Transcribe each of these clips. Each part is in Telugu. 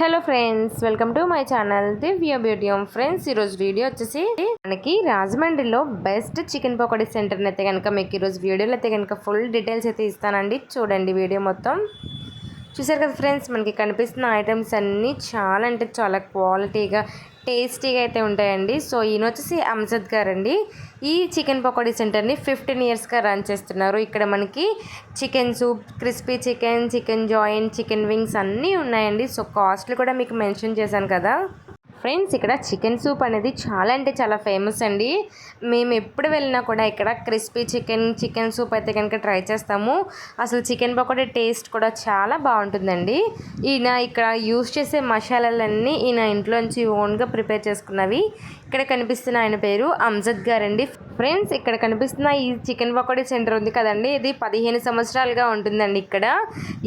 Hello friends welcome to my channel Divya beauty home. Friends ఈరోజు వీడియో వచ్చేసి మనకి రాజమండ్రిలో బెస్ట్ చికెన్ పకోడీ సెంటర్ అయితే కనుక మీకు ఈరోజు వీడియోలో అయితే కనుక ఫుల్ డీటెయిల్స్ అయితే ఇస్తానండి. చూడండి వీడియో మొత్తం. చూసారు కదా ఫ్రెండ్స్ మనకి కనిపిస్తున్న ఐటమ్స్ అన్నీ చాలా అంటే చాలా క్వాలిటీగా టేస్టీగా అయితే ఉంటాయండి. సో ఈయన వచ్చేసి అంజద్ గారు అండి ఈ చికెన్ పకోడీ సెంటర్ని ఫిఫ్టీన్ ఇయర్స్గా రన్ చేస్తున్నారు. ఇక్కడ మనకి chicken soup crispy chicken chicken joint chicken wings అన్నీ ఉన్నాయండి. సో కాస్ట్లు కూడా మీకు మెన్షన్ చేశాను కదా. ఫ్రెండ్స్ ఇక్కడ చికెన్ సూప్ అనేది చాలా అంటే చాలా ఫేమస్ అండి. మేము ఎప్పుడు వెళ్ళినా కూడా ఇక్కడ క్రిస్పీ చికెన్ చికెన్ సూప్ అయితే కనుక ట్రై చేస్తాము. అసలు చికెన్ పకోడీ టేస్ట్ కూడా చాలా బాగుంటుందండి. ఈయన ఇక్కడ యూస్ చేసే మసాలాలన్నీ ఈయన ఇంట్లోంచి ఓన్గా ప్రిపేర్ చేసుకున్నవి. ఇక్కడ కనిపిస్తున్న ఆయన పేరు అంజద్ గారండి. ఫ్రెండ్స్ ఇక్కడ కనిపిస్తున్న ఈ చికెన్ పకోడీ సెంటర్ ఉంది కదండి. ఇది పదిహేను సంవత్సరాలుగా ఉంటుందండి ఇక్కడ.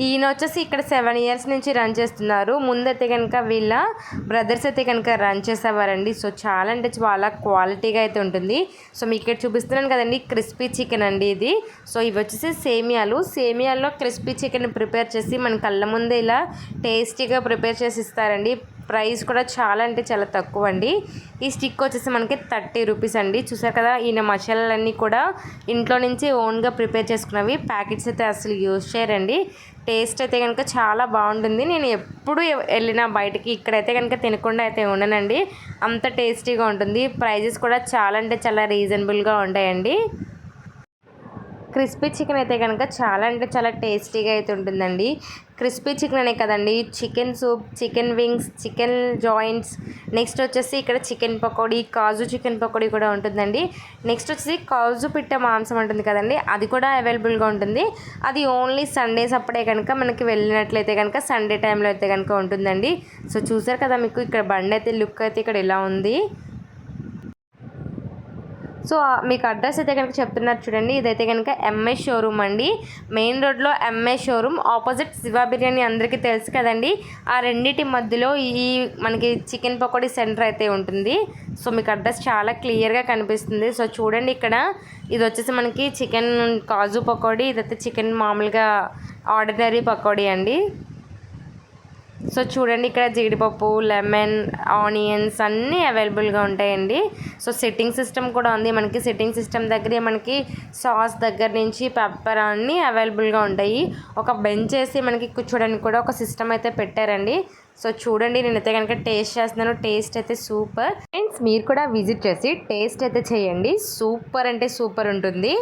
ఈయన వచ్చేసి ఇక్కడ సెవెన్ ఇయర్స్ నుంచి రన్ చేస్తున్నారు. ముందైతే కనుక వీళ్ళ బ్రదర్స్ అయితే కనుక రన్ చేసేవారండి. సో చాలా అంటే చాలా క్వాలిటీగా అయితే ఉంటుంది. సో మీకు ఇక్కడ చూపిస్తున్నాను కదండి. క్రిస్పీ చికెన్ అండి ఇది. సో ఇవి వచ్చేసి సేమియాలు. సేమియాల్లో క్రిస్పీ చికెన్ ప్రిపేర్ చేసి మన కళ్ళ ముందే ఇలా టేస్టీగా ప్రిపేర్ చేసి ఇస్తారండి. ప్రైస్ కూడా చాలా అంటే చాలా తక్కువ అండి ఈ స్టిక్ వచ్చేసి మనకి థర్టీ రూపీస్ అండి. చూసారు కదా ఈయన మసాలాలన్నీ కూడా ఇంట్లో నుంచి ఓన్గా ప్రిపేర్ చేసుకున్నవి. ప్యాకెట్స్ అయితే అసలు యూజ్ చేయరండి. టేస్ట్ అయితే కనుక చాలా బాగుంటుంది. నేను ఎప్పుడు వెళ్ళినా బయటికి ఇక్కడైతే కనుక తినకుండా అయితే ఉండనండి. అంత టేస్టీగా ఉంటుంది. ప్రైజెస్ కూడా చాలా అంటే చాలా రీజనబుల్గా ఉంటాయండి. క్రిస్పీ చికెన్ అయితే కనుక చాలా అంటే చాలా టేస్టీగా అయితే ఉంటుందండి. క్రిస్పీ చికెన్ అనే కదండి chicken soup chicken wings chicken joints. Next వచ్చేసి ఇక్కడ చికెన్ పకోడీ కాజు చికెన్ పకోడీ కూడా ఉంటుందండి. నెక్స్ట్ వచ్చేసి కాజు పిట్ట మాంసం ఉంటుంది కదండి అది కూడా అవైలబుల్గా ఉంటుంది. అది ఓన్లీ సండేస్ అప్పుడే కనుక మనకి వెళ్ళినట్లయితే కనుక సండే టైంలో అయితే కనుక ఉంటుందండి. సో చూసారు కదా మీకు ఇక్కడ బండి అయితే లుక్ అయితే ఇక్కడ ఇలా ఉంది. సో మీకు అడ్రస్ అయితే కనుక చెప్తున్నారు చూడండి. ఇదైతే కనుక ఎంఏ షోరూమ్ అండి. మెయిన్ రోడ్లో MA showroom. Opposite Shiva biryani అందరికీ తెలుసు కదండి. ఆ రెండింటి మధ్యలో ఈ మనకి చికెన్ పకోడీ సెంటర్ అయితే ఉంటుంది. సో మీకు అడ్రస్ చాలా క్లియర్గా కనిపిస్తుంది. సో చూడండి ఇక్కడ. ఇది వచ్చేసి మనకి చికెన్ కాజు పకోడీ. ఇదైతే చికెన్ మామూలుగా ఆర్డినరీ పకోడీ అండి. సో చూడండి ఇక్కడ జీడిపప్పు లెమన్ ఆనియన్స్ అన్నీ అవైలబుల్గా ఉంటాయండి. సో సెట్టింగ్ సిస్టమ్ కూడా ఉంది. మనకి సెట్టింగ్ సిస్టమ్ దగ్గరే మనకి సాస్ దగ్గర నుంచి పెప్పర్ అన్నీ అవైలబుల్గా ఉంటాయి. ఒక బెంచ్ వేసి మనకి కూర్చోడానికి కూడా ఒక సిస్టమ్ అయితే పెట్టారండి. సో చూడండి నేనైతే కనుక టేస్ట్ చేస్తున్నాను. టేస్ట్ అయితే సూపర్. ఫ్రెండ్స్ మీరు కూడా విజిట్ చేసి టేస్ట్ అయితే చేయండి. సూపర్ అంటే సూపర్ ఉంటుంది.